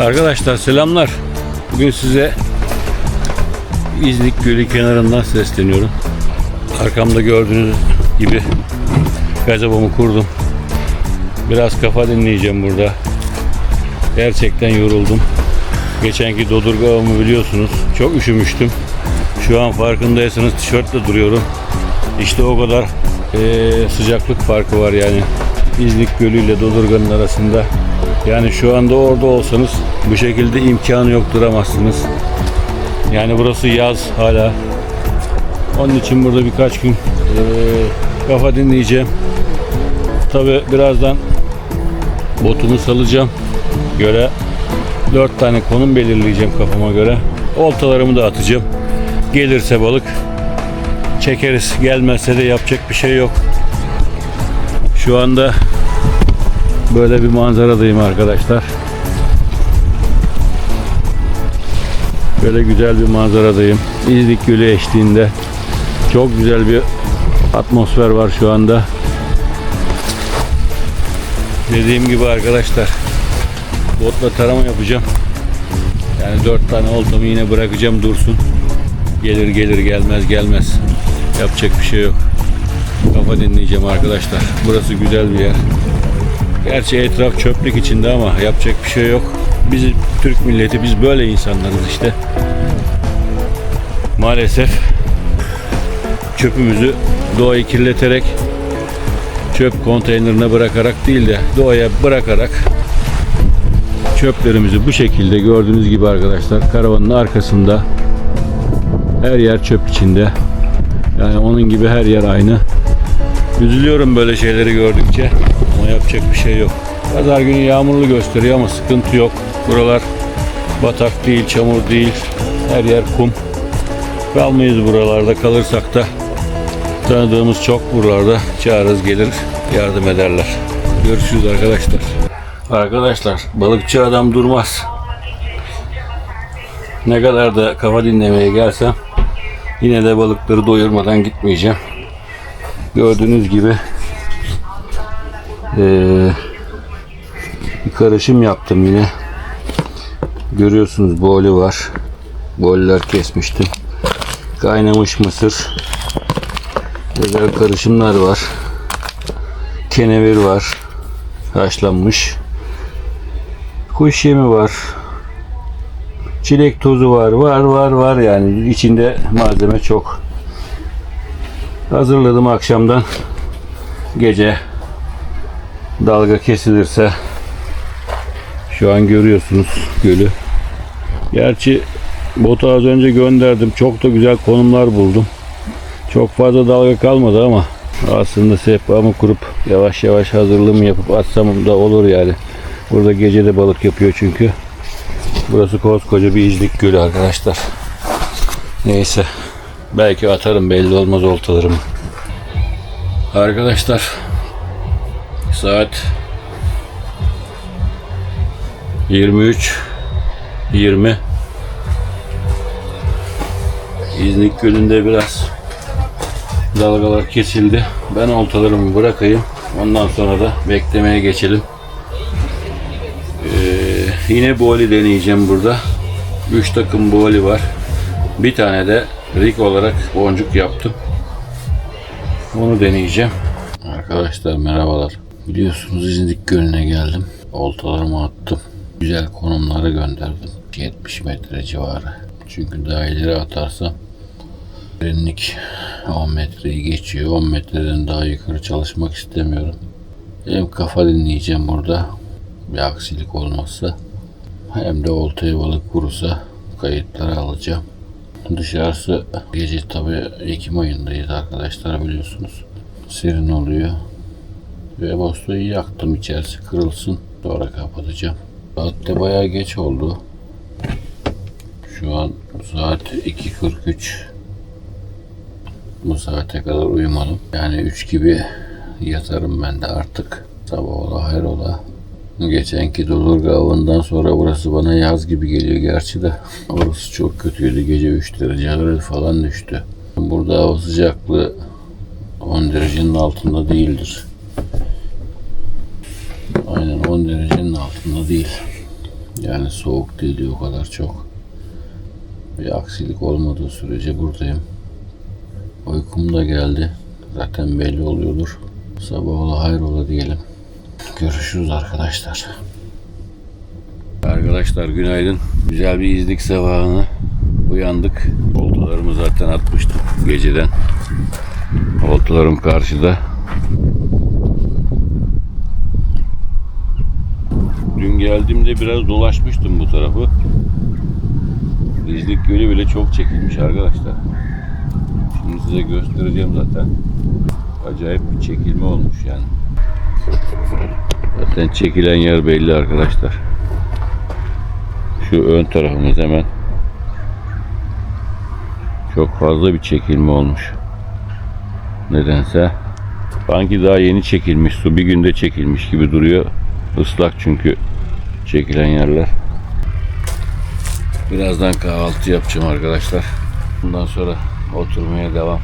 Arkadaşlar selamlar. Bugün size İznik Gölü kenarından sesleniyorum. Arkamda gördüğünüz gibi gazabamı kurdum. Biraz kafa dinleyeceğim burada. Gerçekten yoruldum. Geçenki dodurga biliyorsunuz. Çok üşümüştüm. Şu an farkındaysanız tişörtle duruyorum. İşte o kadar eee, sıcaklık farkı var yani. İznik Gölü ile Dodurga'nın arasında. Yani şu anda orada olsanız bu şekilde imkanı yok duramazsınız. Yani burası yaz hala. Onun için burada birkaç gün eee, kafa dinleyeceğim. Tabi birazdan botumu salacağım. Göre dört tane konum belirleyeceğim kafama göre. Oltalarımı da atacağım. Gelirse balık çekeriz. Gelmezse de yapacak bir şey yok. Şu anda böyle bir manzaradayım arkadaşlar. Böyle güzel bir manzaradayım. İznik Gölü eşliğinde. Çok güzel bir atmosfer var şu anda. Dediğim gibi arkadaşlar botla tarama yapacağım. Yani dört tane oltamı yine bırakacağım dursun. Gelir gelir gelmez gelmez. Yapacak bir şey yok. Kafa dinleyeceğim arkadaşlar. Burası güzel bir yer. Gerçi etraf çöplük içinde ama yapacak bir şey yok. Biz Türk milleti biz böyle insanlarız işte. Maalesef çöpümüzü doğayı kirleterek çöp konteynerine bırakarak değil de doğaya bırakarak çöplerimizi bu şekilde gördüğünüz gibi arkadaşlar karavanın arkasında her yer çöp içinde. Yani onun gibi her yer aynı. Üzülüyorum böyle şeyleri gördükçe ama yapacak bir şey yok. Pazar günü yağmurlu gösteriyor ama sıkıntı yok. Buralar batak değil, çamur değil. Her yer kum. Kalmayız buralarda. Kalırsak da tanıdığımız çok buralarda. Çağırırız gelir yardım ederler. Görüşürüz arkadaşlar. Arkadaşlar balıkçı adam durmaz. Ne kadar da kafa dinlemeye gelsem yine de balıkları doyurmadan gitmeyeceğim. Gördüğünüz gibi eee, bir karışım yaptım yine. Görüyorsunuz boli var. Boller kesmiştim. Kaynamış mısır. Güzel karışımlar var. Kenevir var. Haşlanmış. Kuş yemi var. Çilek tozu var. Var var var yani. içinde malzeme çok. Hazırladım akşamdan. Gece dalga kesilirse şu an görüyorsunuz gölü. Gerçi botu az önce gönderdim. Çok da güzel konumlar buldum. Çok fazla dalga kalmadı ama aslında sehpamı kurup yavaş yavaş hazırlığımı yapıp atsam da olur yani. Burada gece de balık yapıyor çünkü. Burası koskoca bir izlik gölü arkadaşlar. Neyse. Belki atarım belli olmaz oltalarımı. Arkadaşlar saat 23 20 İznik Gölü'nde biraz dalgalar kesildi. Ben oltalarımı bırakayım. Ondan sonra da beklemeye geçelim. Ee, yine boli deneyeceğim burada. 3 takım boli var. Bir tane de rig olarak boncuk yaptım. Onu deneyeceğim. Arkadaşlar merhabalar. Biliyorsunuz İznik Gölü'ne geldim. Oltalarımı attım. Güzel konumlara gönderdim. 70 metre civarı. Çünkü daha ileri atarsam derinlik 10 metreyi geçiyor. 10 metreden daha yukarı çalışmak istemiyorum. Hem kafa dinleyeceğim burada. Bir aksilik olmazsa. Hem de oltaya balık vurursa kayıtları alacağım. Dışarısı gece tabi Ekim ayındayız arkadaşlar biliyorsunuz. Serin oluyor. Ve bostoyu yaktım içerisi kırılsın. Sonra kapatacağım. Saat de bayağı geç oldu. Şu an saat 2.43. Bu saate kadar uyumadım. Yani 3 gibi yatarım ben de artık. Sabah ola hayrola. Geçenki Dolurga avından sonra burası bana yaz gibi geliyor gerçi de. Orası çok kötüydü. Gece 3 dereceler falan düştü. Burada hava sıcaklığı 10 derecenin altında değildir. Aynen 10 derecenin altında değil. Yani soğuk değil o kadar çok. Bir aksilik olmadığı sürece buradayım. Uykum da geldi. Zaten belli oluyordur. Sabah ola hayrola diyelim. Görüşürüz arkadaşlar. Arkadaşlar günaydın. Güzel bir izlik sabahına uyandık. Oltalarımı zaten atmıştım geceden. Oltalarım karşıda. Geldiğimde biraz dolaşmıştım bu tarafı. İzlik Gölü bile çok çekilmiş arkadaşlar. Şimdi size göstereceğim zaten. Acayip bir çekilme olmuş yani. Zaten çekilen yer belli arkadaşlar. Şu ön tarafımız hemen. Çok fazla bir çekilme olmuş. Nedense. Sanki daha yeni çekilmiş su. Bir günde çekilmiş gibi duruyor. Islak çünkü çekilen yerler. Birazdan kahvaltı yapacağım arkadaşlar. Bundan sonra oturmaya devam.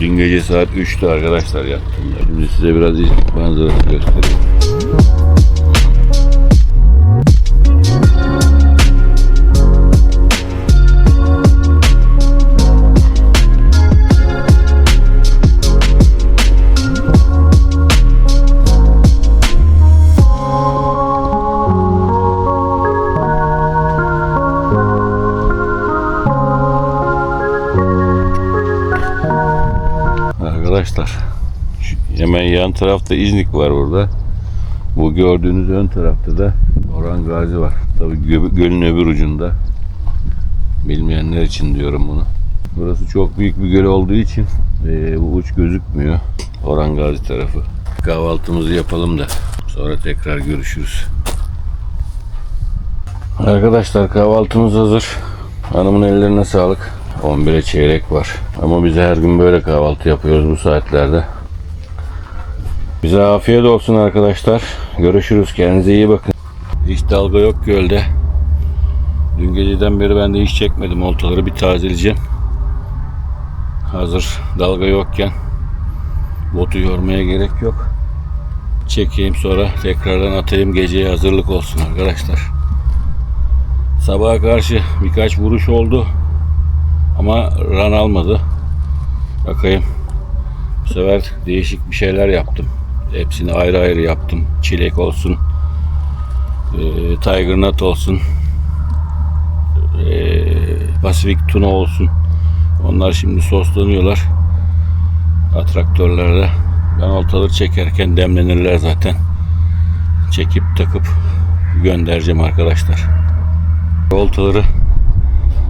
Dün gece saat 3'te arkadaşlar yattım. Şimdi size biraz manzarası göstereyim. Arkadaşlar şu- hemen yan tarafta İznik var burada. Bu gördüğünüz ön tarafta da Orhan Gazi var. Tabii gö- gölün öbür ucunda. Bilmeyenler için diyorum bunu. Burası çok büyük bir göl olduğu için eee, bu uç gözükmüyor. Orhan Gazi tarafı. Kahvaltımızı yapalım da sonra tekrar görüşürüz. Arkadaşlar kahvaltımız hazır. Hanımın ellerine sağlık. 11'e çeyrek var. Ama biz her gün böyle kahvaltı yapıyoruz bu saatlerde. Bize afiyet olsun arkadaşlar. Görüşürüz. Kendinize iyi bakın. Hiç dalga yok gölde. Dün geceden beri ben de hiç çekmedim oltaları. Bir tazeleyeceğim. Hazır dalga yokken botu yormaya gerek yok. Çekeyim sonra tekrardan atayım. Geceye hazırlık olsun arkadaşlar. Sabaha karşı birkaç vuruş oldu. Ama ran almadı. Bakayım. Bu sefer değişik bir şeyler yaptım. Hepsini ayrı ayrı yaptım. Çilek olsun. E, Tiger Nut olsun. E, Tuna olsun. Onlar şimdi soslanıyorlar. Atraktörlerde. Ben oltaları çekerken demlenirler zaten. Çekip takıp göndereceğim arkadaşlar. Oltaları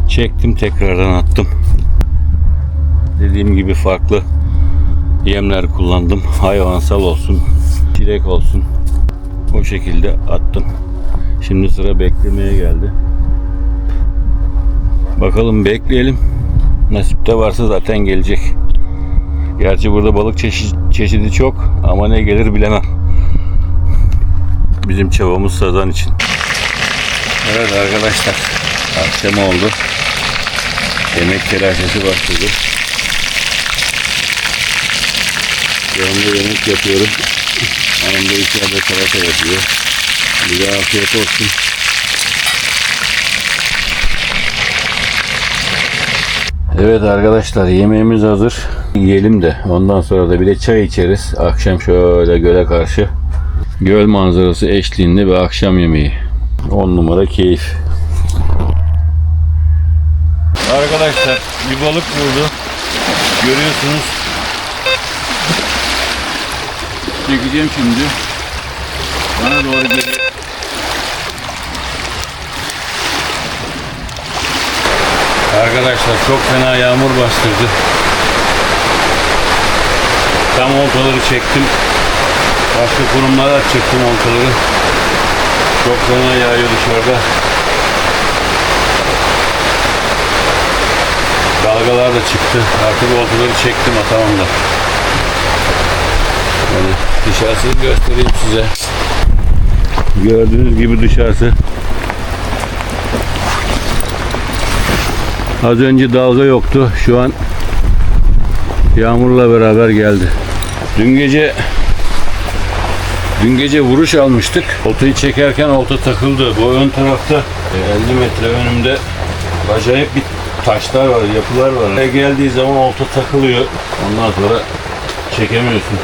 çektim tekrardan attım. Dediğim gibi farklı yemler kullandım. Hayvansal olsun, çilek olsun. O şekilde attım. Şimdi sıra beklemeye geldi. Bakalım bekleyelim. Nasipte varsa zaten gelecek. Gerçi burada balık çeşit, çeşidi çok ama ne gelir bilemem. Bizim çabamız sazan için. Evet arkadaşlar. Akşam oldu. Yemek telaşesi başladı. Anda yemek yapıyorum. Hanım da içeride salata yapıyor. Bir de afiyet olsun. Evet arkadaşlar yemeğimiz hazır. Yiyelim de ondan sonra da bir de çay içeriz. Akşam şöyle göle karşı göl manzarası eşliğinde bir akşam yemeği. 10 numara keyif. Arkadaşlar bir balık vurdu. Görüyorsunuz. Çekeceğim şimdi. Bana doğru geliyor. Arkadaşlar çok fena yağmur bastırdı. Tam oltaları çektim. Başka konumlara çektim oltaları. Çok fena yağıyor dışarıda. Dalgalar da çıktı. Artık oltaları çektim atamam da. Yani dışarısını göstereyim size. Gördüğünüz gibi dışarısı. Az önce dalga yoktu. Şu an yağmurla beraber geldi. Dün gece Dün gece vuruş almıştık. Oltayı çekerken olta takıldı. Bu ön tarafta e, 50 metre önümde acayip bir taşlar var, yapılar var. Oraya geldiği zaman olta takılıyor. Ondan sonra çekemiyorsun.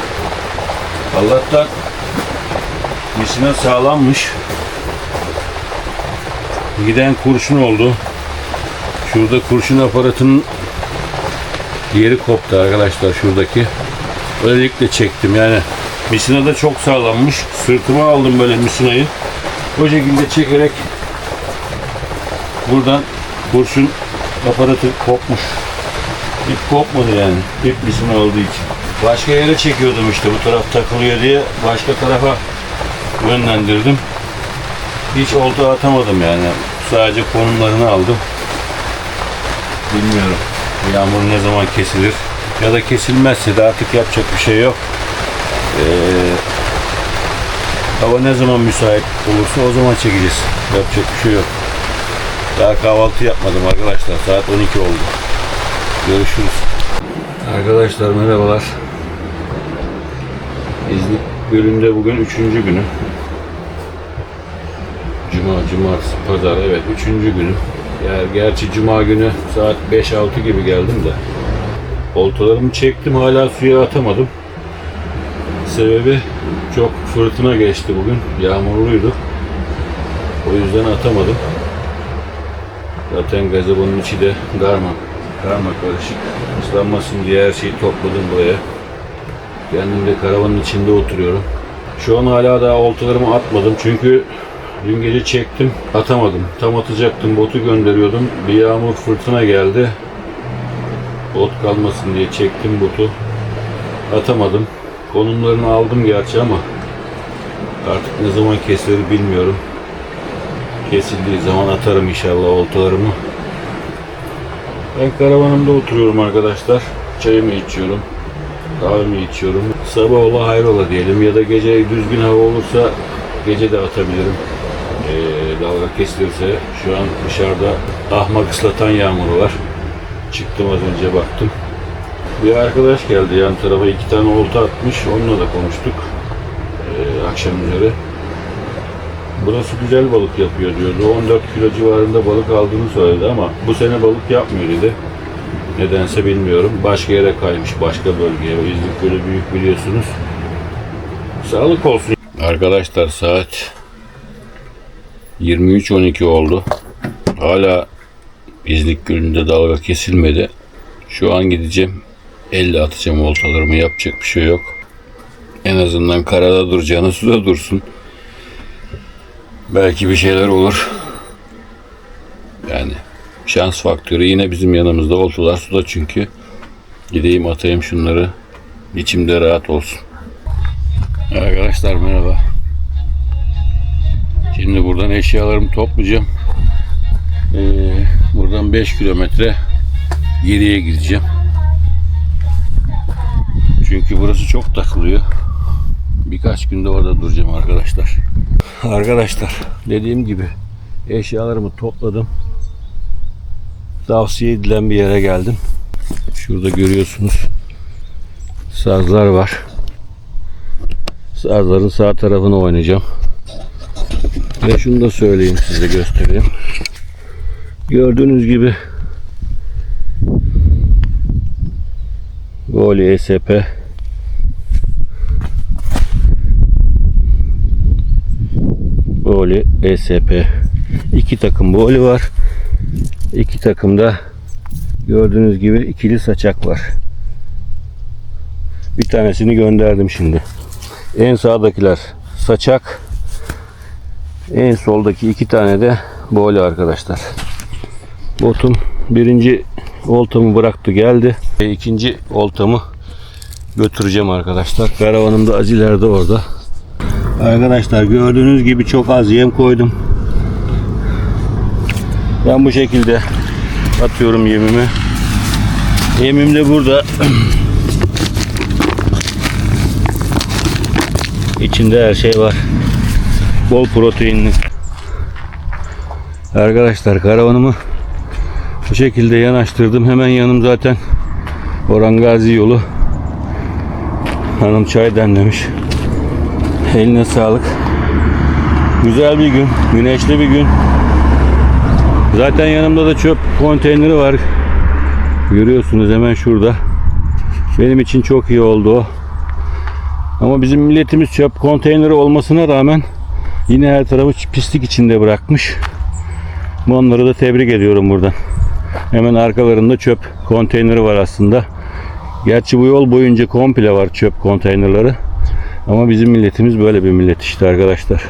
Allah'tan misina sağlammış. Giden kurşun oldu. Şurada kurşun aparatının yeri koptu arkadaşlar şuradaki. Böylelikle çektim yani. Misina da çok sağlammış. Sırtıma aldım böyle misinayı. O şekilde çekerek buradan kurşun aparatı kopmuş. İp kopmadı yani. İp misina olduğu için. Başka yere çekiyordum işte bu taraf takılıyor diye. Başka tarafa yönlendirdim. Hiç olta atamadım yani. Sadece konumlarını aldım. Bilmiyorum. Yağmur ne zaman kesilir? Ya da kesilmezse de artık yapacak bir şey yok. Ee, hava ne zaman müsait olursa o zaman çekeceğiz. Yapacak bir şey yok. Daha kahvaltı yapmadım arkadaşlar. Saat 12 oldu. Görüşürüz. Arkadaşlar merhabalar. İznik Gölü'nde bugün üçüncü günü. Cuma, cumartesi, pazar evet üçüncü günü. Yani gerçi cuma günü saat 5-6 gibi geldim de. Oltalarımı çektim hala suya atamadım. Sebebi çok fırtına geçti bugün. Yağmurluydu. O yüzden atamadım. Zaten gazabonun içi de darma. Karma karışık. Islanmasın diye her şeyi topladım buraya. Kendim de karavanın içinde oturuyorum. Şu an hala daha oltalarımı atmadım çünkü dün gece çektim atamadım. Tam atacaktım botu gönderiyordum. Bir yağmur fırtına geldi. Bot kalmasın diye çektim botu. Atamadım. Konumlarını aldım gerçi ama artık ne zaman kesilir bilmiyorum. Kesildiği zaman atarım inşallah oltalarımı. Ben karavanımda oturuyorum arkadaşlar. Çayımı içiyorum. Kahvemi içiyorum. Sabah ola hayrola diyelim ya da gece düzgün hava olursa gece de atabilirim. Ee, dalga kesilirse şu an dışarıda ahmak ıslatan yağmuru var. Çıktım az önce baktım. Bir arkadaş geldi yan tarafa iki tane olta atmış. Onunla da konuştuk. Ee, akşam üzere. Burası güzel balık yapıyor diyordu. 14 kilo civarında balık aldığını söyledi ama bu sene balık yapmıyor dedi. Nedense bilmiyorum. Başka yere kaymış, başka bölgeye. İznik Gölü büyük biliyorsunuz. Sağlık olsun. Arkadaşlar saat 23.12 oldu. Hala İznik Gölü'nde dalga kesilmedi. Şu an gideceğim. Elle atacağım oltalarımı. Yapacak bir şey yok. En azından karada duracağını suda dursun. Belki bir şeyler olur. Yani şans faktörü yine bizim yanımızda oltular suda çünkü. Gideyim atayım şunları. İçimde rahat olsun. Arkadaşlar merhaba. Şimdi buradan eşyalarımı toplayacağım. Ee, buradan 5 kilometre geriye gideceğim. Çünkü burası çok takılıyor. Birkaç günde orada duracağım arkadaşlar. Arkadaşlar dediğim gibi eşyalarımı topladım. Tavsiye edilen bir yere geldim. Şurada görüyorsunuz sazlar var. Sazların sağ tarafını oynayacağım. Ve şunu da söyleyeyim size göstereyim. Gördüğünüz gibi Goli ESP Boli ESP iki takım boli var. İki takımda gördüğünüz gibi ikili saçak var. Bir tanesini gönderdim şimdi. En sağdakiler saçak. En soldaki iki tane de boli arkadaşlar. Botum birinci oltamı bıraktı geldi. Ve ikinci oltamı götüreceğim arkadaşlar. Karavanım da az ileride orada Arkadaşlar gördüğünüz gibi çok az yem koydum. Ben bu şekilde atıyorum yemimi. Yemim de burada. İçinde her şey var. Bol proteinli. Arkadaşlar karavanımı bu şekilde yanaştırdım. Hemen yanım zaten Orhan Gazi yolu. Hanım çay demlemiş. Eline sağlık. Güzel bir gün, güneşli bir gün. Zaten yanımda da çöp konteyneri var. Görüyorsunuz hemen şurada. Benim için çok iyi oldu o. Ama bizim milletimiz çöp konteyneri olmasına rağmen yine her tarafı pislik içinde bırakmış. Onları da tebrik ediyorum buradan. Hemen arkalarında çöp konteyneri var aslında. Gerçi bu yol boyunca komple var çöp konteynerları. Ama bizim milletimiz böyle bir millet işte arkadaşlar.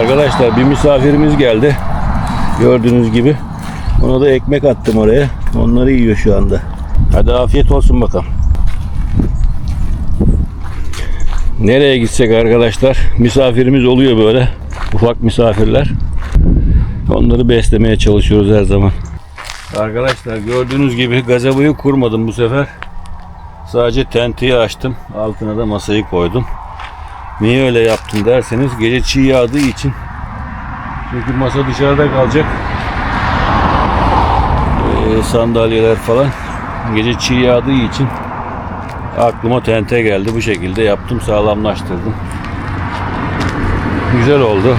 Arkadaşlar bir misafirimiz geldi. Gördüğünüz gibi. Ona da ekmek attım oraya. Onları yiyor şu anda. Hadi afiyet olsun bakalım. Nereye gitsek arkadaşlar misafirimiz oluyor böyle. Ufak misafirler. Onları beslemeye çalışıyoruz her zaman. Arkadaşlar gördüğünüz gibi gazabıyı kurmadım bu sefer. Sadece tentiyi açtım. Altına da masayı koydum. Niye öyle yaptım derseniz gece çiğ yağdığı için. Çünkü masa dışarıda kalacak. Sandalyeler falan. Gece çiğ yağdığı için aklıma tente geldi. Bu şekilde yaptım. Sağlamlaştırdım. Güzel oldu.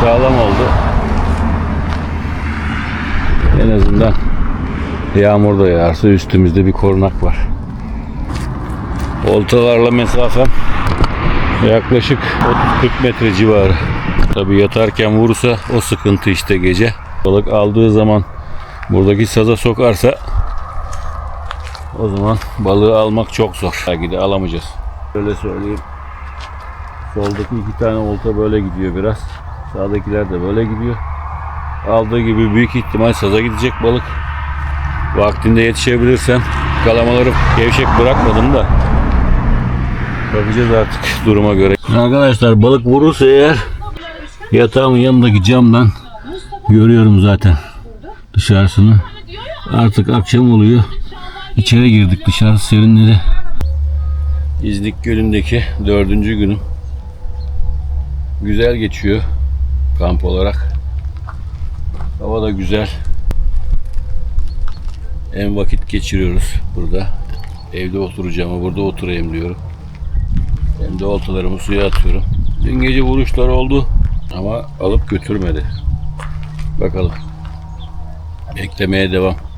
Sağlam oldu. En azından yağmur da yağarsa üstümüzde bir korunak var. Oltalarla mesafem Yaklaşık 30-40 metre civarı. Tabi yatarken vurursa o sıkıntı işte gece. Balık aldığı zaman buradaki saza sokarsa o zaman balığı almak çok zor. Belki de alamayacağız. Öyle söyleyeyim. Soldaki iki tane olta böyle gidiyor biraz. Sağdakiler de böyle gidiyor. Aldığı gibi büyük ihtimal saza gidecek balık. Vaktinde yetişebilirsem kalamaları gevşek bırakmadım da Bakacağız artık duruma göre. Arkadaşlar balık vurursa eğer yatağımın yanındaki camdan görüyorum zaten dışarısını. Artık akşam oluyor. İçeri girdik dışarı serinledi. İznik Gölü'ndeki dördüncü günüm. Güzel geçiyor kamp olarak. Hava da güzel. En vakit geçiriyoruz burada. Evde oturacağım burada oturayım diyorum. Hem de oltalarımı suya atıyorum. Dün gece vuruşlar oldu ama alıp götürmedi. Bakalım. Beklemeye devam.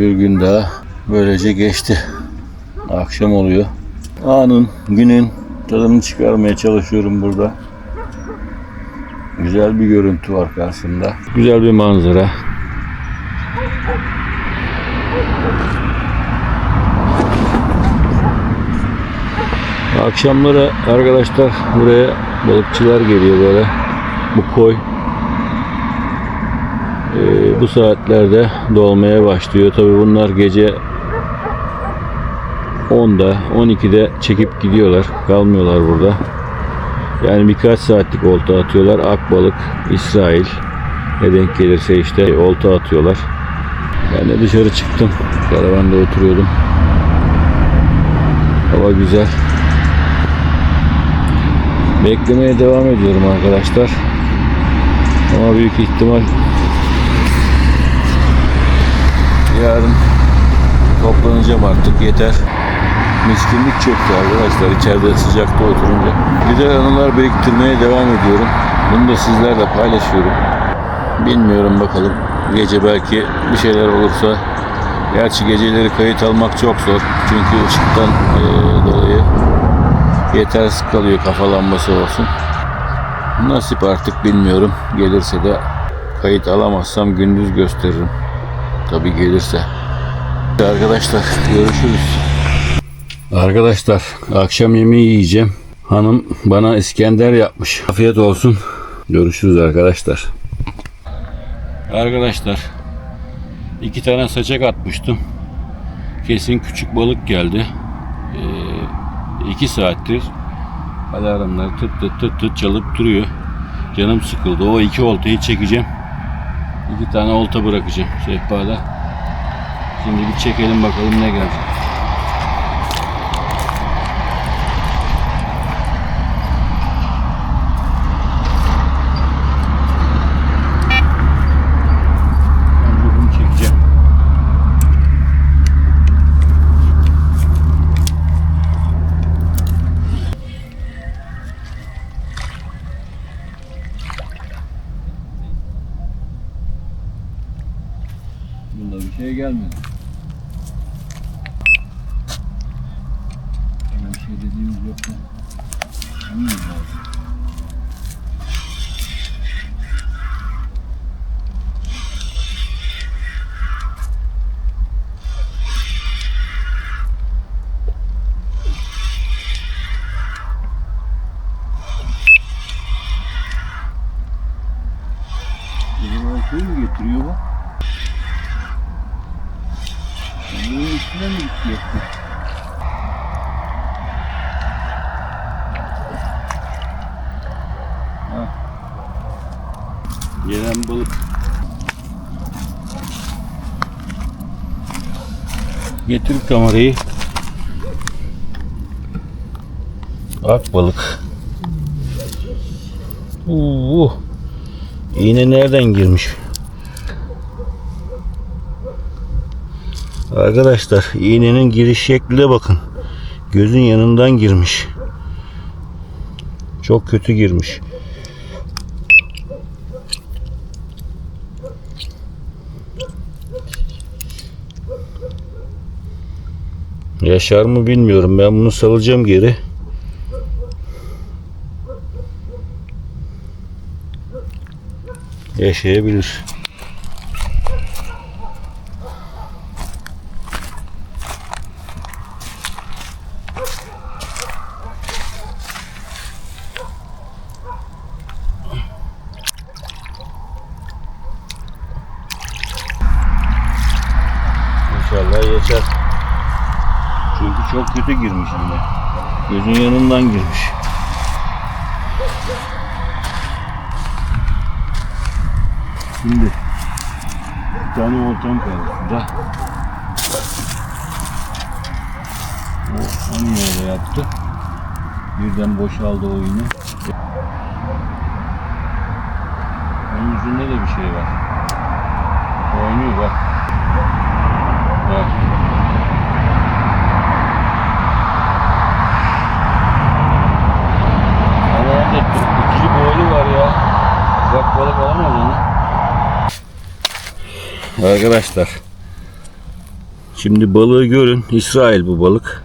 Bir gün daha böylece geçti. Akşam oluyor. Anın, günün tadını çıkarmaya çalışıyorum burada. Güzel bir görüntü var karşımda. Güzel bir manzara. Akşamları arkadaşlar buraya balıkçılar geliyor böyle. Bu koy bu saatlerde dolmaya başlıyor. Tabi bunlar gece 10'da 12'de çekip gidiyorlar. Kalmıyorlar burada. Yani birkaç saatlik olta atıyorlar. Akbalık, İsrail ne denk gelirse işte olta atıyorlar. Ben de dışarı çıktım. Karavanda oturuyordum. Hava güzel. Beklemeye devam ediyorum arkadaşlar. Ama büyük ihtimal Yarın toplanacağım artık yeter. Miskinlik çöktü arkadaşlar içeride sıcakta oturunca. Güzel anılar biriktirmeye devam ediyorum. Bunu da sizlerle paylaşıyorum. Bilmiyorum bakalım. Gece belki bir şeyler olursa. Gerçi geceleri kayıt almak çok zor. Çünkü ışıktan dolayı yetersiz kalıyor kafa lambası olsun. Nasip artık bilmiyorum. Gelirse de Kayıt alamazsam gündüz gösteririm. Tabi gelirse. Arkadaşlar görüşürüz. Arkadaşlar akşam yemeği yiyeceğim. Hanım bana İskender yapmış. Afiyet olsun. Görüşürüz arkadaşlar. Arkadaşlar iki tane saçak atmıştım. Kesin küçük balık geldi. Ee, iki saattir alarmlar tıt tıt tıt tıt çalıp duruyor. Canım sıkıldı. O iki oltayı çekeceğim. İki tane olta bırakacağım sehpada. Şimdi bir çekelim bakalım ne gelecek. 음. Getir kamerayı. Ak balık. Oo. İğne nereden girmiş? Arkadaşlar iğnenin giriş şekline bakın. Gözün yanından girmiş. Çok kötü girmiş. Yaşar mı bilmiyorum. Ben bunu salacağım geri. Yaşayabilir. Çok kötü girmiş yine. Gözün yanından girmiş. Şimdi bir tane oltam kaldı şurada. O onu öyle yaptı. Birden boşaldı o iğne. Onun yüzünde de bir şey var. Oynuyor. Bak. Ama onda ikili boylu var ya. Ufak balık alamaz onu. Arkadaşlar. Şimdi balığı görün. İsrail bu balık.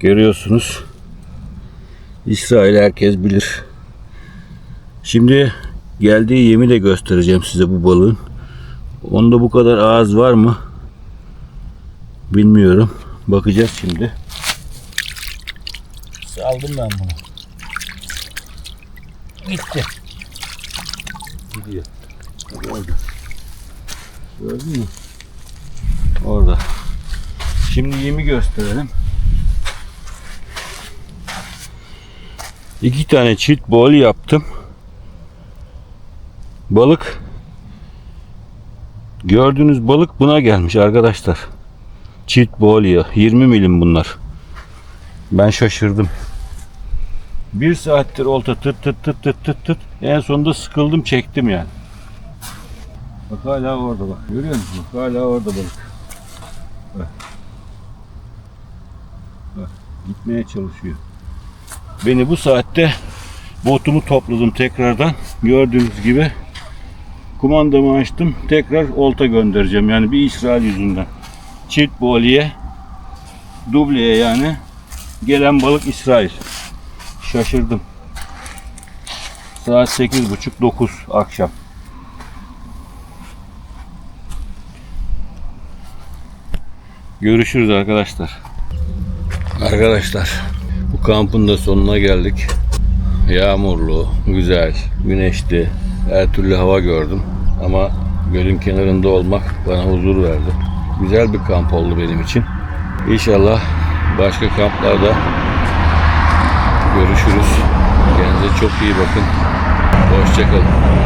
Görüyorsunuz. İsrail herkes bilir. Şimdi geldiği yemi de göstereceğim size bu balığın. Onda bu kadar ağız var mı? Bilmiyorum. Bakacağız şimdi. Saldım ben bunu. Gitti. Gidiyor. Orada. Gördün mü? Orada. Şimdi yemi gösterelim. İki tane çift bol yaptım. Balık Gördüğünüz balık buna gelmiş arkadaşlar. Çift bolya. 20 milim bunlar. Ben şaşırdım. Bir saattir olta tıt tıt tıt tıt tıt tıt. En sonunda sıkıldım çektim yani. Bak hala orada bak. Görüyor musun? Bak hala orada balık. Bak. Bak. Gitmeye çalışıyor. Beni bu saatte botumu topladım tekrardan. Gördüğünüz gibi kumandamı açtım. Tekrar olta göndereceğim. Yani bir İsrail yüzünden. Çift bolye dubleye yani gelen balık İsrail. Şaşırdım. Saat 8.30-9 akşam. Görüşürüz arkadaşlar. Arkadaşlar bu kampın da sonuna geldik. Yağmurlu, güzel, güneşli, her türlü hava gördüm. Ama gölün kenarında olmak bana huzur verdi. Güzel bir kamp oldu benim için. İnşallah başka kamplarda görüşürüz. Kendinize çok iyi bakın. Hoşçakalın.